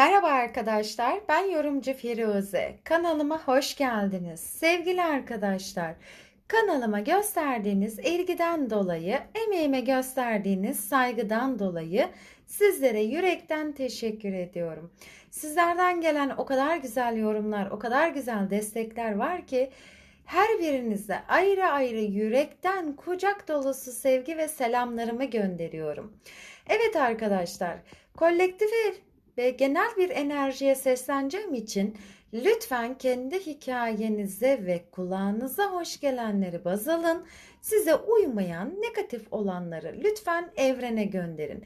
Merhaba arkadaşlar, ben yorumcu Firuze. Kanalıma hoş geldiniz. Sevgili arkadaşlar, kanalıma gösterdiğiniz ilgiden dolayı, emeğime gösterdiğiniz saygıdan dolayı sizlere yürekten teşekkür ediyorum. Sizlerden gelen o kadar güzel yorumlar, o kadar güzel destekler var ki her birinize ayrı ayrı yürekten kucak dolusu sevgi ve selamlarımı gönderiyorum. Evet arkadaşlar, kolektife ve genel bir enerjiye sesleneceğim için lütfen kendi hikayenize ve kulağınıza hoş gelenleri baz alın. Size uymayan negatif olanları lütfen evrene gönderin.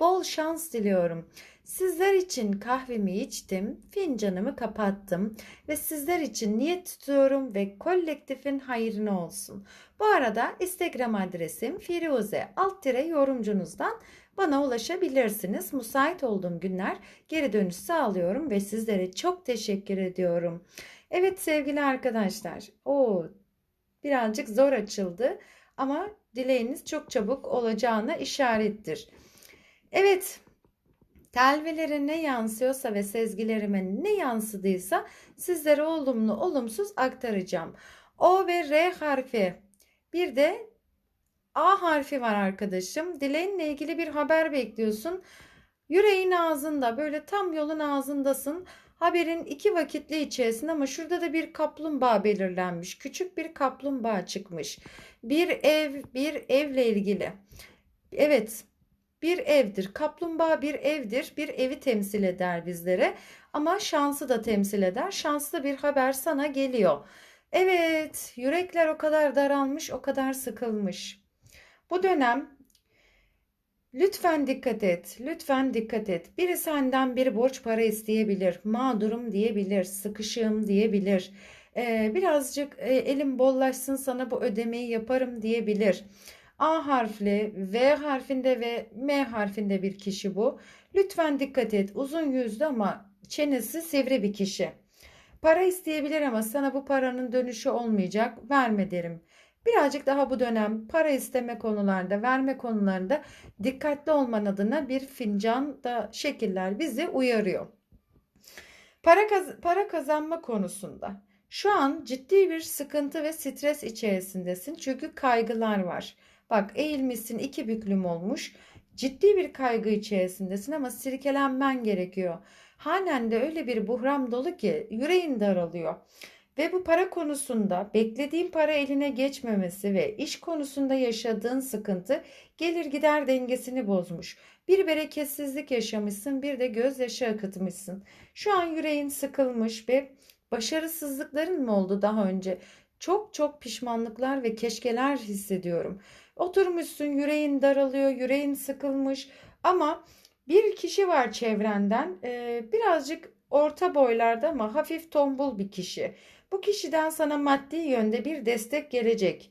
Bol şans diliyorum. Sizler için kahvemi içtim, fincanımı kapattım ve sizler için niyet tutuyorum ve kolektifin hayrına olsun. Bu arada Instagram adresim firuze alt yorumcunuzdan bana ulaşabilirsiniz. Müsait olduğum günler geri dönüş sağlıyorum ve sizlere çok teşekkür ediyorum. Evet sevgili arkadaşlar, o birazcık zor açıldı ama dileğiniz çok çabuk olacağına işarettir. Evet, telvelere ne yansıyorsa ve sezgilerime ne yansıdıysa sizlere olumlu olumsuz aktaracağım. O ve R harfi bir de A harfi var arkadaşım. Dileğinle ilgili bir haber bekliyorsun. Yüreğin ağzında böyle tam yolun ağzındasın. Haberin iki vakitli içerisinde ama şurada da bir kaplumbağa belirlenmiş. Küçük bir kaplumbağa çıkmış. Bir ev, bir evle ilgili. Evet, bir evdir. Kaplumbağa bir evdir. Bir evi temsil eder bizlere. Ama şansı da temsil eder. Şanslı bir haber sana geliyor. Evet, yürekler o kadar daralmış, o kadar sıkılmış. Bu dönem lütfen dikkat et, lütfen dikkat et. Biri senden bir borç para isteyebilir, mağdurum diyebilir, sıkışığım diyebilir. Ee, birazcık e, elim bollaşsın sana bu ödemeyi yaparım diyebilir. A harfli, V harfinde ve M harfinde bir kişi bu. Lütfen dikkat et. Uzun yüzlü ama çenesi sivri bir kişi. Para isteyebilir ama sana bu paranın dönüşü olmayacak. Verme derim. Birazcık daha bu dönem para isteme konularda, verme konularında dikkatli olman adına bir fincan da şekiller bizi uyarıyor. Para, kaz para kazanma konusunda şu an ciddi bir sıkıntı ve stres içerisindesin çünkü kaygılar var. Bak eğilmişsin iki büklüm olmuş. Ciddi bir kaygı içerisindesin ama sirkelenmen gerekiyor. Hanen de öyle bir buhram dolu ki yüreğin daralıyor. Ve bu para konusunda beklediğin para eline geçmemesi ve iş konusunda yaşadığın sıkıntı gelir gider dengesini bozmuş. Bir bereketsizlik yaşamışsın, bir de gözyaşı akıtmışsın. Şu an yüreğin sıkılmış ve başarısızlıkların mı oldu daha önce? Çok çok pişmanlıklar ve keşkeler hissediyorum. Oturmuşsun, yüreğin daralıyor, yüreğin sıkılmış ama bir kişi var çevrenden, birazcık orta boylarda ama hafif tombul bir kişi. Bu kişiden sana maddi yönde bir destek gelecek.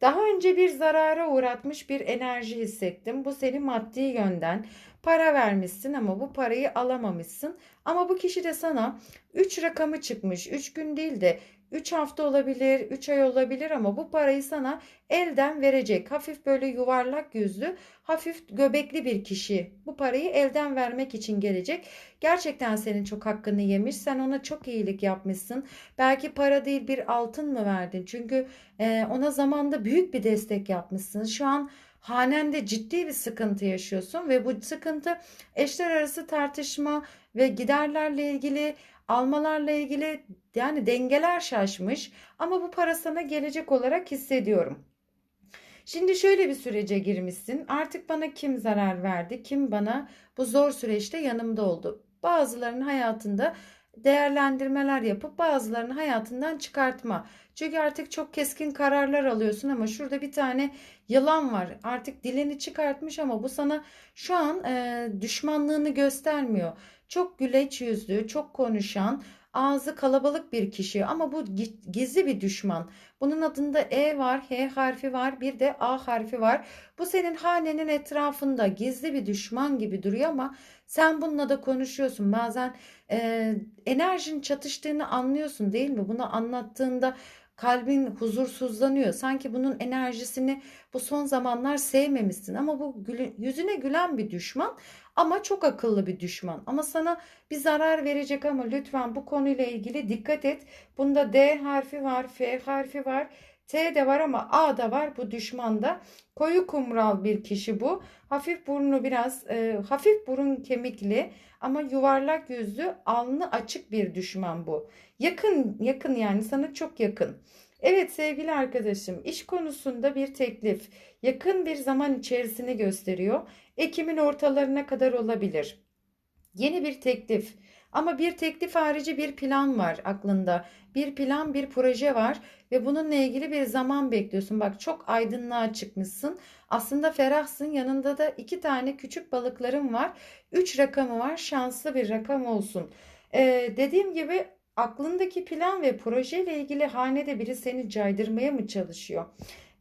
Daha önce bir zarara uğratmış bir enerji hissettim. Bu seni maddi yönden para vermişsin ama bu parayı alamamışsın. Ama bu kişi de sana 3 rakamı çıkmış. 3 gün değil de 3 hafta olabilir, 3 ay olabilir ama bu parayı sana elden verecek. Hafif böyle yuvarlak yüzlü, hafif göbekli bir kişi bu parayı elden vermek için gelecek. Gerçekten senin çok hakkını yemiş. Sen ona çok iyilik yapmışsın. Belki para değil bir altın mı verdin? Çünkü e, ona zamanda büyük bir destek yapmışsın. Şu an hanende ciddi bir sıkıntı yaşıyorsun ve bu sıkıntı eşler arası tartışma ve giderlerle ilgili almalarla ilgili yani dengeler şaşmış ama bu para sana gelecek olarak hissediyorum. Şimdi şöyle bir sürece girmişsin. Artık bana kim zarar verdi? Kim bana bu zor süreçte yanımda oldu? Bazılarının hayatında değerlendirmeler yapıp bazılarını hayatından çıkartma. Çünkü artık çok keskin kararlar alıyorsun ama şurada bir tane yılan var. Artık dilini çıkartmış ama bu sana şu an e, düşmanlığını göstermiyor. Çok güleç yüzlü, çok konuşan, ağzı kalabalık bir kişi ama bu gizli bir düşman. Bunun adında E var, H harfi var, bir de A harfi var. Bu senin hanenin etrafında gizli bir düşman gibi duruyor ama sen bununla da konuşuyorsun. Bazen e, enerjin çatıştığını anlıyorsun değil mi? Bunu anlattığında kalbin huzursuzlanıyor. Sanki bunun enerjisini bu son zamanlar sevmemişsin ama bu gülü- yüzüne gülen bir düşman ama çok akıllı bir düşman. Ama sana bir zarar verecek ama lütfen bu konuyla ilgili dikkat et. Bunda D harfi var, F harfi var, T de var ama A da var bu düşmanda. Koyu kumral bir kişi bu. Hafif burnu biraz e, hafif burun kemikli ama yuvarlak yüzlü, alnı açık bir düşman bu. Yakın yakın yani sana çok yakın. Evet sevgili arkadaşım, iş konusunda bir teklif yakın bir zaman içerisini gösteriyor. Ekim'in ortalarına kadar olabilir. Yeni bir teklif. Ama bir teklif harici bir plan var aklında. Bir plan, bir proje var ve bununla ilgili bir zaman bekliyorsun. Bak çok aydınlığa çıkmışsın. Aslında ferahsın. Yanında da iki tane küçük balıkların var. Üç rakamı var. Şanslı bir rakam olsun. Ee, dediğim gibi aklındaki plan ve projeyle ilgili hanede biri seni caydırmaya mı çalışıyor?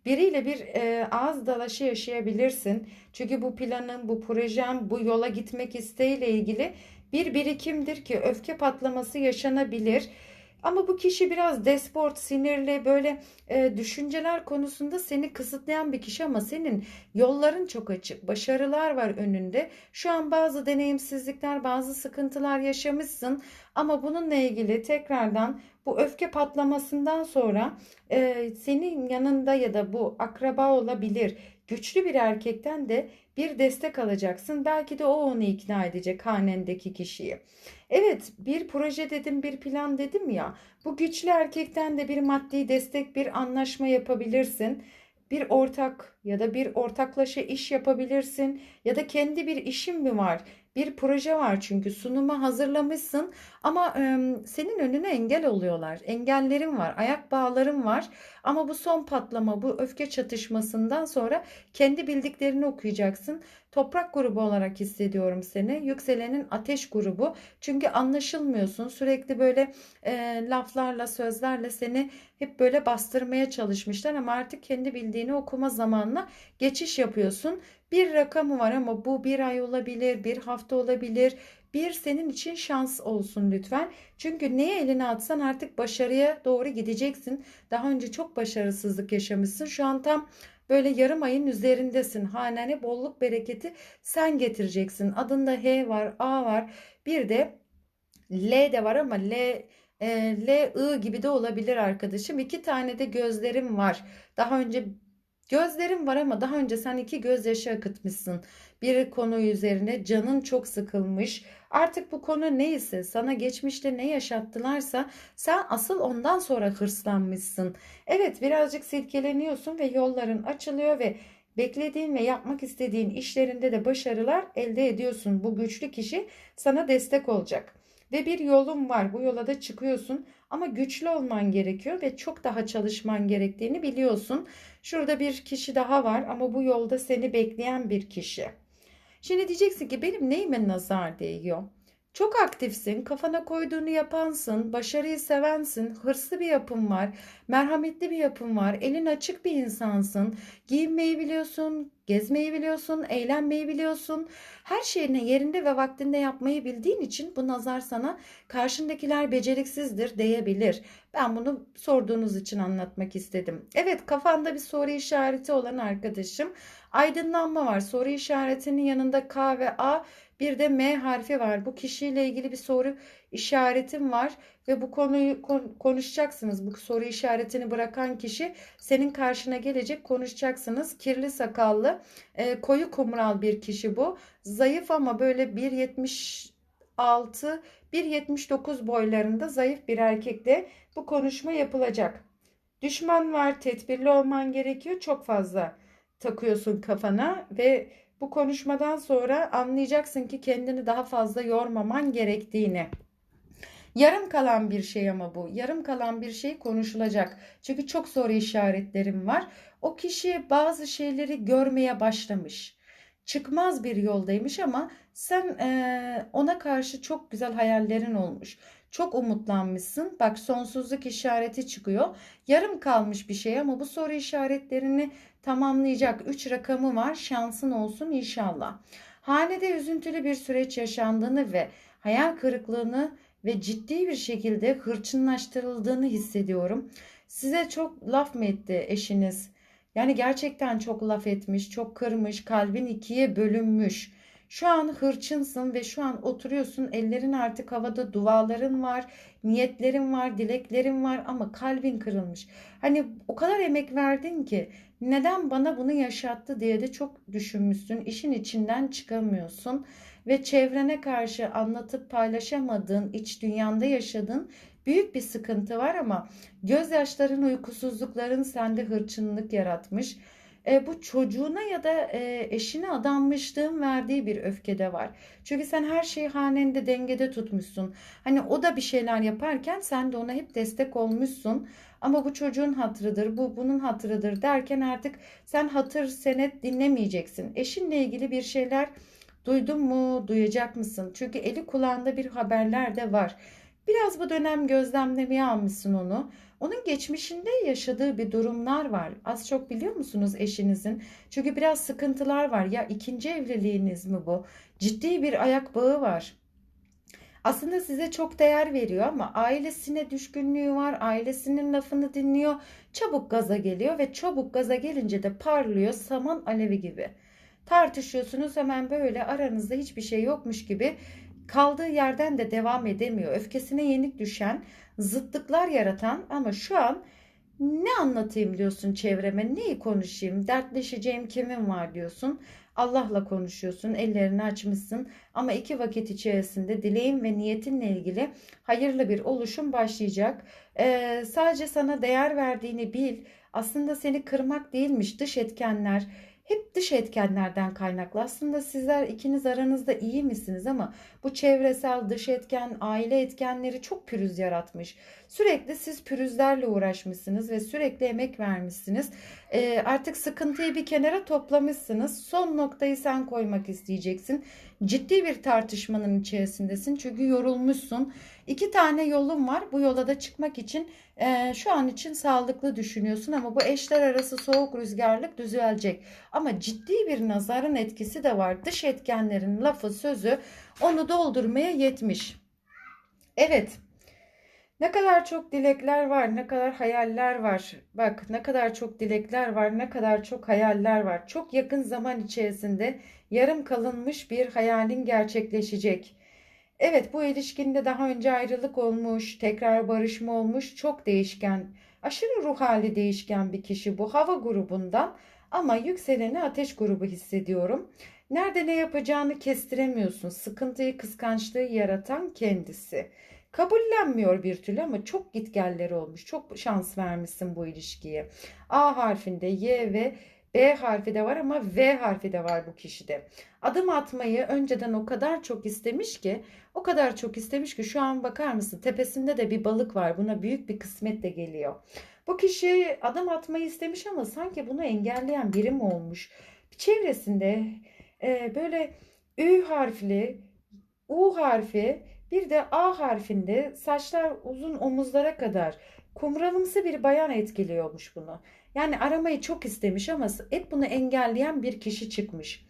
Biriyle bir e, ağız dalaşı yaşayabilirsin. Çünkü bu planın, bu projen, bu yola gitmek isteğiyle ilgili bir birikimdir ki öfke patlaması yaşanabilir. Ama bu kişi biraz despot, sinirli, böyle e, düşünceler konusunda seni kısıtlayan bir kişi ama senin yolların çok açık, başarılar var önünde. Şu an bazı deneyimsizlikler, bazı sıkıntılar yaşamışsın ama bununla ilgili tekrardan bu öfke patlamasından sonra e, senin yanında ya da bu akraba olabilir. Güçlü bir erkekten de bir destek alacaksın. Belki de o onu ikna edecek hanendeki kişiyi. Evet, bir proje dedim, bir plan dedim ya. Bu güçlü erkekten de bir maddi destek, bir anlaşma yapabilirsin. Bir ortak ya da bir ortaklaşa iş yapabilirsin ya da kendi bir işin mi var? Bir proje var çünkü sunuma hazırlamışsın ama e, senin önüne engel oluyorlar. Engellerin var, ayak bağların var. Ama bu son patlama, bu öfke çatışmasından sonra kendi bildiklerini okuyacaksın. Toprak grubu olarak hissediyorum seni. Yükselenin ateş grubu. Çünkü anlaşılmıyorsun. Sürekli böyle e, laflarla, sözlerle seni hep böyle bastırmaya çalışmışlar ama artık kendi bildiğini okuma zamanla geçiş yapıyorsun. Bir rakamı var ama bu bir ay olabilir, bir hafta olabilir. Bir senin için şans olsun lütfen. Çünkü neye eline atsan artık başarıya doğru gideceksin. Daha önce çok başarısızlık yaşamışsın. Şu an tam böyle yarım ayın üzerindesin. Hanene bolluk bereketi sen getireceksin. Adında H var, A var. Bir de L de var ama L e, L, I gibi de olabilir arkadaşım. İki tane de gözlerim var. Daha önce gözlerim var ama daha önce sen iki gözyaşı akıtmışsın. Bir konu üzerine canın çok sıkılmış. Artık bu konu neyse sana geçmişte ne yaşattılarsa sen asıl ondan sonra hırslanmışsın. Evet birazcık silkeleniyorsun ve yolların açılıyor ve beklediğin ve yapmak istediğin işlerinde de başarılar elde ediyorsun. Bu güçlü kişi sana destek olacak. Ve bir yolun var. Bu yola da çıkıyorsun ama güçlü olman gerekiyor ve çok daha çalışman gerektiğini biliyorsun. Şurada bir kişi daha var ama bu yolda seni bekleyen bir kişi. Şimdi diyeceksin ki benim neyime nazar değiyor? Çok aktifsin, kafana koyduğunu yapansın, başarıyı sevensin, hırslı bir yapın var, merhametli bir yapın var, elin açık bir insansın, giyinmeyi biliyorsun, gezmeyi biliyorsun, eğlenmeyi biliyorsun. Her şeyini yerinde ve vaktinde yapmayı bildiğin için bu nazar sana karşındakiler beceriksizdir diyebilir. Ben bunu sorduğunuz için anlatmak istedim. Evet kafanda bir soru işareti olan arkadaşım aydınlanma var. Soru işaretinin yanında K ve A bir de M harfi var. Bu kişiyle ilgili bir soru işaretim var ve bu konuyu konuşacaksınız. Bu soru işaretini bırakan kişi senin karşına gelecek konuşacaksınız. Kirli sakallı, e, koyu kumral bir kişi bu. Zayıf ama böyle 1.76 1.79 boylarında zayıf bir erkekle bu konuşma yapılacak. Düşman var, tedbirli olman gerekiyor. Çok fazla takıyorsun kafana ve bu konuşmadan sonra anlayacaksın ki kendini daha fazla yormaman gerektiğini. Yarım kalan bir şey ama bu. Yarım kalan bir şey konuşulacak. Çünkü çok soru işaretlerim var. O kişi bazı şeyleri görmeye başlamış. Çıkmaz bir yoldaymış ama sen e, ona karşı çok güzel hayallerin olmuş. Çok umutlanmışsın. Bak sonsuzluk işareti çıkıyor. Yarım kalmış bir şey ama bu soru işaretlerini tamamlayacak 3 rakamı var. Şansın olsun inşallah. Hanede üzüntülü bir süreç yaşandığını ve hayal kırıklığını ve ciddi bir şekilde hırçınlaştırıldığını hissediyorum. Size çok laf mı etti eşiniz? Yani gerçekten çok laf etmiş, çok kırmış, kalbin ikiye bölünmüş. Şu an hırçınsın ve şu an oturuyorsun, ellerin artık havada, duaların var, niyetlerin var, dileklerin var ama kalbin kırılmış. Hani o kadar emek verdin ki neden bana bunu yaşattı diye de çok düşünmüşsün. İşin içinden çıkamıyorsun ve çevrene karşı anlatıp paylaşamadığın, iç dünyanda yaşadığın büyük bir sıkıntı var ama gözyaşların, uykusuzlukların sende hırçınlık yaratmış. E, bu çocuğuna ya da e, eşine adanmışlığın verdiği bir öfke de var. Çünkü sen her şeyi hanende dengede tutmuşsun. Hani o da bir şeyler yaparken sen de ona hep destek olmuşsun. Ama bu çocuğun hatırıdır, bu bunun hatırıdır derken artık sen hatır senet dinlemeyeceksin. Eşinle ilgili bir şeyler duydun mu, duyacak mısın? Çünkü eli kulağında bir haberler de var. Biraz bu dönem gözlemlemeye almışsın onu. Onun geçmişinde yaşadığı bir durumlar var. Az çok biliyor musunuz eşinizin? Çünkü biraz sıkıntılar var. Ya ikinci evliliğiniz mi bu? Ciddi bir ayak bağı var. Aslında size çok değer veriyor ama ailesine düşkünlüğü var. Ailesinin lafını dinliyor. Çabuk gaza geliyor ve çabuk gaza gelince de parlıyor saman alevi gibi. Tartışıyorsunuz hemen böyle aranızda hiçbir şey yokmuş gibi kaldığı yerden de devam edemiyor. Öfkesine yenik düşen, zıtlıklar yaratan ama şu an ne anlatayım diyorsun çevreme, neyi konuşayım, dertleşeceğim kimin var diyorsun. Allah'la konuşuyorsun, ellerini açmışsın ama iki vakit içerisinde dileğin ve niyetinle ilgili hayırlı bir oluşum başlayacak. Ee, sadece sana değer verdiğini bil. Aslında seni kırmak değilmiş dış etkenler, hep dış etkenlerden kaynaklı. Aslında sizler ikiniz aranızda iyi misiniz ama bu çevresel dış etken, aile etkenleri çok pürüz yaratmış. Sürekli siz pürüzlerle uğraşmışsınız ve sürekli emek vermişsiniz. E, artık sıkıntıyı bir kenara toplamışsınız. Son noktayı sen koymak isteyeceksin. Ciddi bir tartışmanın içerisindesin çünkü yorulmuşsun. İki tane yolun var. Bu yola da çıkmak için e, şu an için sağlıklı düşünüyorsun ama bu eşler arası soğuk rüzgarlık düzelecek. Ama ciddi bir nazarın etkisi de var. Dış etkenlerin lafı sözü onu doldurmaya yetmiş. Evet. Ne kadar çok dilekler var, ne kadar hayaller var. Bak ne kadar çok dilekler var, ne kadar çok hayaller var. Çok yakın zaman içerisinde yarım kalınmış bir hayalin gerçekleşecek. Evet bu ilişkinde daha önce ayrılık olmuş, tekrar barışma olmuş, çok değişken, aşırı ruh hali değişken bir kişi bu hava grubundan ama yükseleni ateş grubu hissediyorum. Nerede ne yapacağını kestiremiyorsun. Sıkıntıyı, kıskançlığı yaratan kendisi. Kabullenmiyor bir türlü ama çok gitgelleri olmuş. Çok şans vermişsin bu ilişkiye. A harfinde Y ve B harfi de var ama V harfi de var bu kişide. Adım atmayı önceden o kadar çok istemiş ki, o kadar çok istemiş ki şu an bakar mısın tepesinde de bir balık var. Buna büyük bir kısmet de geliyor. Bu kişi adım atmayı istemiş ama sanki bunu engelleyen biri mi olmuş? Çevresinde e, böyle Ü harfli, U harfi, bir de A harfinde saçlar uzun omuzlara kadar kumralımsı bir bayan etkiliyormuş bunu. Yani aramayı çok istemiş ama hep bunu engelleyen bir kişi çıkmış.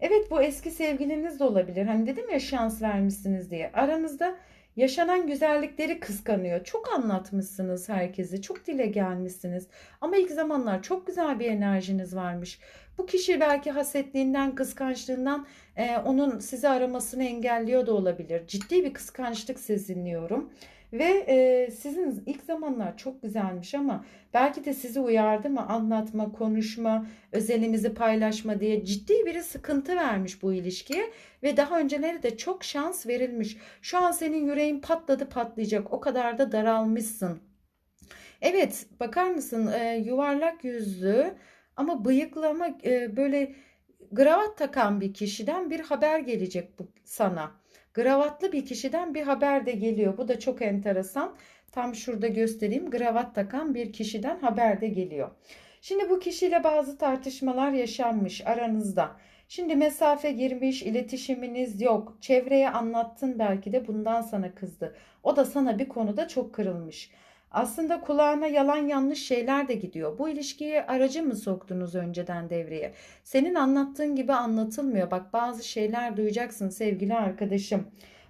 Evet bu eski sevgiliniz de olabilir. Hani dedim ya şans vermişsiniz diye. Aranızda yaşanan güzellikleri kıskanıyor. Çok anlatmışsınız herkesi. Çok dile gelmişsiniz. Ama ilk zamanlar çok güzel bir enerjiniz varmış. Bu kişi belki hasetliğinden, kıskançlığından e, onun sizi aramasını engelliyor da olabilir. Ciddi bir kıskançlık sezinliyorum. Ve e, sizin ilk zamanlar çok güzelmiş ama belki de sizi uyardı mı anlatma, konuşma, özelimizi paylaşma diye ciddi bir sıkıntı vermiş bu ilişkiye ve daha önceleri de çok şans verilmiş. Şu an senin yüreğin patladı patlayacak o kadar da daralmışsın. Evet bakar mısın e, yuvarlak yüzlü ama bıyıklı ama e, böyle gravat takan bir kişiden bir haber gelecek bu sana. Gravatlı bir kişiden bir haber de geliyor. Bu da çok enteresan. Tam şurada göstereyim. Gravat takan bir kişiden haber de geliyor. Şimdi bu kişiyle bazı tartışmalar yaşanmış aranızda. Şimdi mesafe girmiş, iletişiminiz yok. Çevreye anlattın belki de bundan sana kızdı. O da sana bir konuda çok kırılmış. Aslında kulağına yalan yanlış şeyler de gidiyor. Bu ilişkiye aracı mı soktunuz önceden devreye? Senin anlattığın gibi anlatılmıyor. Bak bazı şeyler duyacaksın sevgili arkadaşım.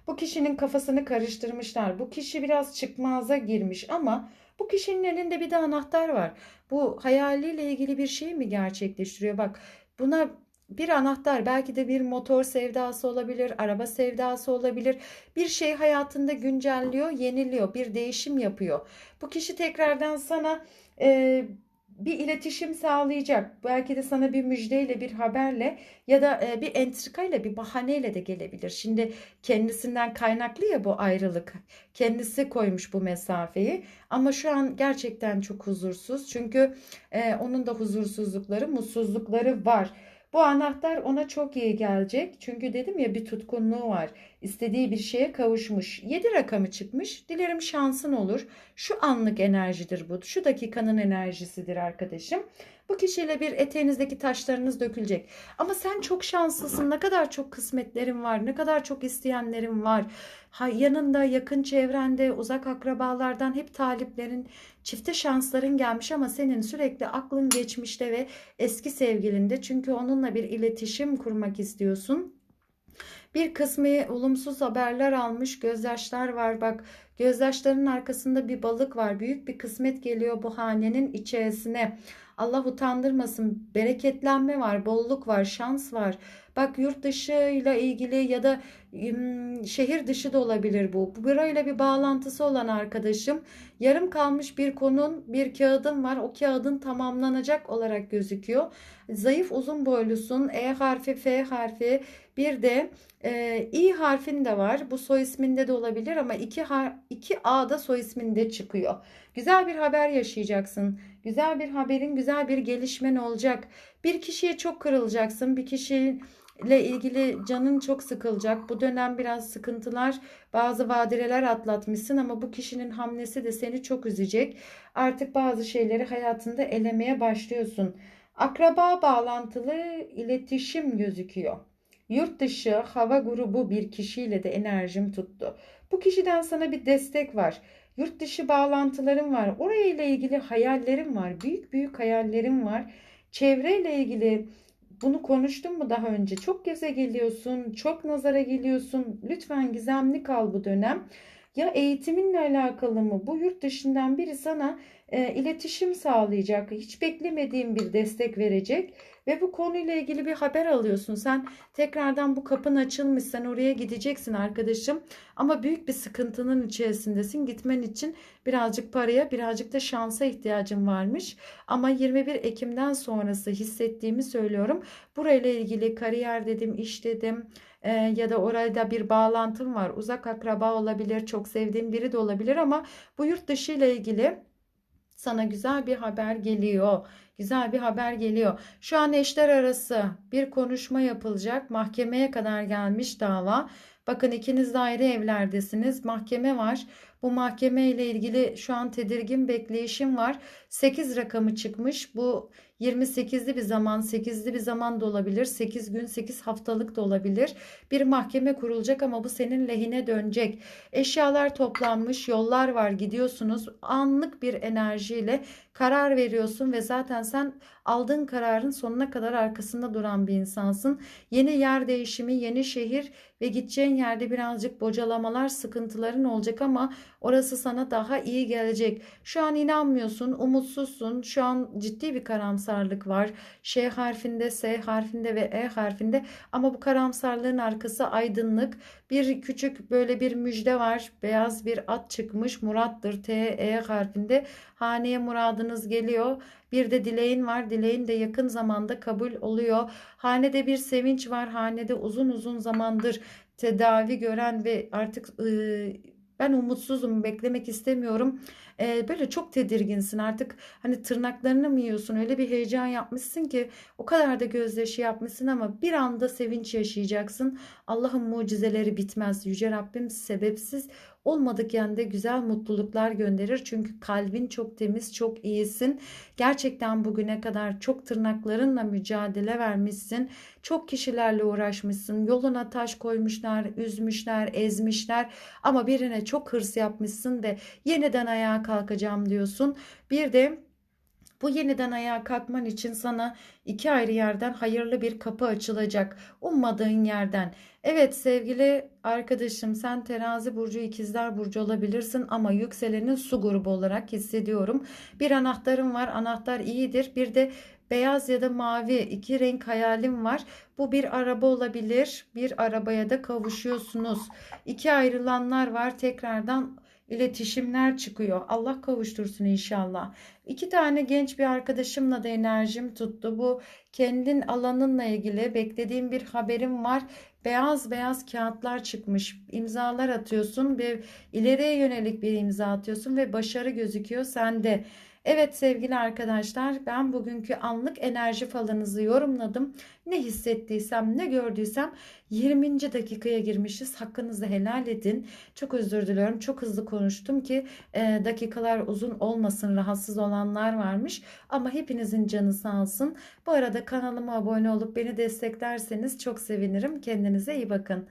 Bu kişinin kafasını karıştırmışlar. Bu kişi biraz çıkmaza girmiş ama bu kişinin elinde bir de anahtar var. Bu hayaliyle ilgili bir şey mi gerçekleştiriyor? Bak buna bir anahtar belki de bir motor sevdası olabilir, araba sevdası olabilir. Bir şey hayatında güncelliyor, yeniliyor, bir değişim yapıyor. Bu kişi tekrardan sana e, bir iletişim sağlayacak. Belki de sana bir müjdeyle, bir haberle ya da e, bir entrikayla, bir bahaneyle de gelebilir. Şimdi kendisinden kaynaklı ya bu ayrılık. Kendisi koymuş bu mesafeyi. Ama şu an gerçekten çok huzursuz. Çünkü e, onun da huzursuzlukları, mutsuzlukları var. Bu anahtar ona çok iyi gelecek. Çünkü dedim ya bir tutkunluğu var. İstediği bir şeye kavuşmuş. 7 rakamı çıkmış. Dilerim şansın olur. Şu anlık enerjidir bu. Şu dakikanın enerjisidir arkadaşım. Bu kişiyle bir eteğinizdeki taşlarınız dökülecek. Ama sen çok şanslısın. Ne kadar çok kısmetlerin var. Ne kadar çok isteyenlerin var. Ha, yanında, yakın çevrende, uzak akrabalardan hep taliplerin, çifte şansların gelmiş ama senin sürekli aklın geçmişte ve eski sevgilinde. Çünkü onunla bir iletişim kurmak istiyorsun. Bir kısmı olumsuz haberler almış, gözyaşlar var. Bak gözyaşlarının arkasında bir balık var. Büyük bir kısmet geliyor bu hanenin içerisine. Allah utandırmasın. Bereketlenme var, bolluk var, şans var. Bak yurt dışıyla ilgili ya da şehir dışı da olabilir bu. Bu Burayla bir bağlantısı olan arkadaşım. Yarım kalmış bir konun, bir kağıdın var. O kağıdın tamamlanacak olarak gözüküyor. Zayıf uzun boylusun. E harfi, F harfi, bir de e, İ harfin de var. Bu soy isminde de olabilir ama iki, har, iki A da soy isminde çıkıyor. Güzel bir haber yaşayacaksın. Güzel bir haberin, güzel bir gelişmen olacak. Bir kişiye çok kırılacaksın. Bir kişiyle ilgili canın çok sıkılacak. Bu dönem biraz sıkıntılar, bazı vadireler atlatmışsın ama bu kişinin hamlesi de seni çok üzecek. Artık bazı şeyleri hayatında elemeye başlıyorsun. Akraba bağlantılı iletişim gözüküyor. Yurt dışı hava grubu bir kişiyle de enerjim tuttu. Bu kişiden sana bir destek var. Yurt dışı bağlantılarım var. Oraya ile ilgili hayallerim var. Büyük büyük hayallerim var. Çevreyle ilgili bunu konuştum mu daha önce? Çok göze geliyorsun, çok nazara geliyorsun. Lütfen gizemli kal bu dönem. Ya eğitiminle alakalı mı? Bu yurt dışından biri sana e, iletişim sağlayacak. Hiç beklemediğin bir destek verecek ve bu konuyla ilgili bir haber alıyorsun. Sen tekrardan bu kapın açılmış sen oraya gideceksin arkadaşım ama büyük bir sıkıntının içerisindesin. Gitmen için birazcık paraya birazcık da şansa ihtiyacın varmış. Ama 21 Ekim'den sonrası hissettiğimi söylüyorum. Burayla ilgili kariyer dedim, iş dedim e, ya da orada bir bağlantım var. Uzak akraba olabilir, çok sevdiğin biri de olabilir ama bu yurt dışı ile ilgili sana güzel bir haber geliyor. Güzel bir haber geliyor. Şu an eşler arası bir konuşma yapılacak. Mahkemeye kadar gelmiş dava. Bakın ikiniz de ayrı evlerdesiniz. Mahkeme var. Bu mahkeme ile ilgili şu an tedirgin bekleyişim var. 8 rakamı çıkmış. Bu 28'li bir zaman, 8'li bir zaman da olabilir. 8 gün, 8 haftalık da olabilir. Bir mahkeme kurulacak ama bu senin lehine dönecek. Eşyalar toplanmış, yollar var, gidiyorsunuz. Anlık bir enerjiyle karar veriyorsun ve zaten sen aldığın kararın sonuna kadar arkasında duran bir insansın. Yeni yer değişimi, yeni şehir ve gideceğin yerde birazcık bocalamalar, sıkıntıların olacak ama orası sana daha iyi gelecek. Şu an inanmıyorsun, umutsuzsun. Şu an ciddi bir karamsarlık var. Ş harfinde, S harfinde ve E harfinde ama bu karamsarlığın arkası aydınlık. Bir küçük böyle bir müjde var. Beyaz bir at çıkmış. Murat'tır. T, E harfinde. Haneye muradınız geliyor. Bir de dileğin var. Dileğin de yakın zamanda kabul oluyor. Hanede bir sevinç var. Hanede uzun uzun zamandır tedavi gören ve artık ıı, ben umutsuzum, beklemek istemiyorum. Ee, böyle çok tedirginsin artık. Hani tırnaklarını mı yiyorsun? Öyle bir heyecan yapmışsın ki o kadar da gözyaşı yapmışsın ama bir anda sevinç yaşayacaksın. Allah'ın mucizeleri bitmez. Yüce Rabbim sebepsiz olmadık yerde güzel mutluluklar gönderir. Çünkü kalbin çok temiz, çok iyisin. Gerçekten bugüne kadar çok tırnaklarınla mücadele vermişsin. Çok kişilerle uğraşmışsın. Yoluna taş koymuşlar, üzmüşler, ezmişler. Ama birine çok hırs yapmışsın ve yeniden ayağa kalkacağım diyorsun. Bir de Bu yeniden ayağa kalkman için sana iki ayrı yerden hayırlı bir kapı açılacak. Ummadığın yerden. Evet sevgili arkadaşım sen terazi burcu ikizler burcu olabilirsin ama yükselenin su grubu olarak hissediyorum. Bir anahtarım var anahtar iyidir bir de beyaz ya da mavi iki renk hayalim var. Bu bir araba olabilir bir arabaya da kavuşuyorsunuz. İki ayrılanlar var tekrardan iletişimler çıkıyor. Allah kavuştursun inşallah. İki tane genç bir arkadaşımla da enerjim tuttu. Bu kendin alanınla ilgili beklediğim bir haberim var. Beyaz beyaz kağıtlar çıkmış. İmzalar atıyorsun. Bir ileriye yönelik bir imza atıyorsun ve başarı gözüküyor sende. Evet sevgili arkadaşlar ben bugünkü anlık enerji falınızı yorumladım. Ne hissettiysem ne gördüysem 20. dakikaya girmişiz. Hakkınızı helal edin. Çok özür diliyorum. Çok hızlı konuştum ki e, dakikalar uzun olmasın. Rahatsız olanlar varmış. Ama hepinizin canı sağ olsun. Bu arada kanalıma abone olup beni desteklerseniz çok sevinirim. Kendinize iyi bakın.